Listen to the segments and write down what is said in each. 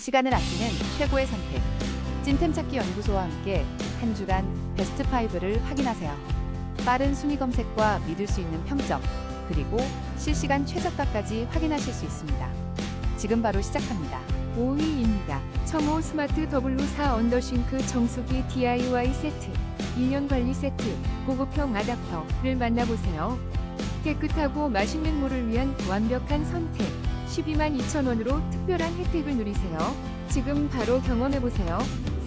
시간을 아끼는 최고의 선택. 찐템 찾기 연구소와 함께 한 주간 베스트 5를 확인하세요. 빠른 순위 검색과 믿을 수 있는 평점, 그리고 실시간 최저가까지 확인하실 수 있습니다. 지금 바로 시작합니다. 5위입니다. 청호 스마트 W4 언더싱크 정수기 DIY 세트, 1년 관리 세트, 고급형 아답터를 만나보세요. 깨끗하고 맛있는 물을 위한 완벽한 선택, 12만 2천원으로 특별한 혜택을 누리세요. 지금 바로 경험해보세요.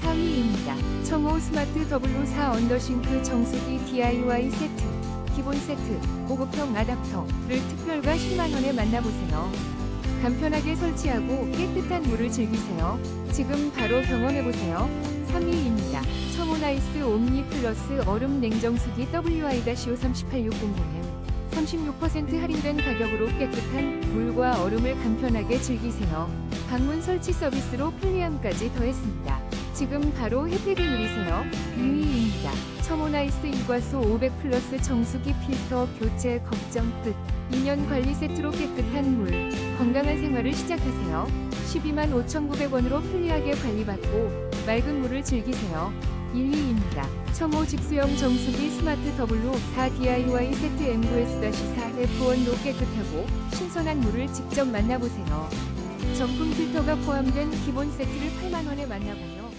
4위입니다. 청호 스마트 W4 언더싱크 정수기 DIY 세트, 기본 세트, 고급형 아답터를 특별가 10만원에 만나보세요. 간편하게 설치하고 깨끗한 물을 즐기세요. 지금 바로 경험해보세요. 3위입니다. 청호나이스 옴니 플러스 얼음 냉정수기 WI-O38600M 36% 할인된 가격으로 깨끗한 물과 얼음을 간편하게 즐기세요. 방문 설치 서비스로 편리함까지 더했습니다. 지금 바로 혜택을 누리세요. 2위입니다. 청호나이스 이과수 500 플러스 정수기 필터 교체 걱정 끝. 2년 관리 세트로 깨끗한 물, 건강한 생활을 시작하세요. 12만 5,900원으로 편리하게 관리받고 맑은 물을 즐기세요. 1위입니다. 청호 직수형 정수기 스마트 W 4 DIY 세트 M9S-4 F1 로 깨끗하고 신선한 물을 직접 만나보세요. 정품 필터가 포함된 기본 세트를 8만원에 만나보며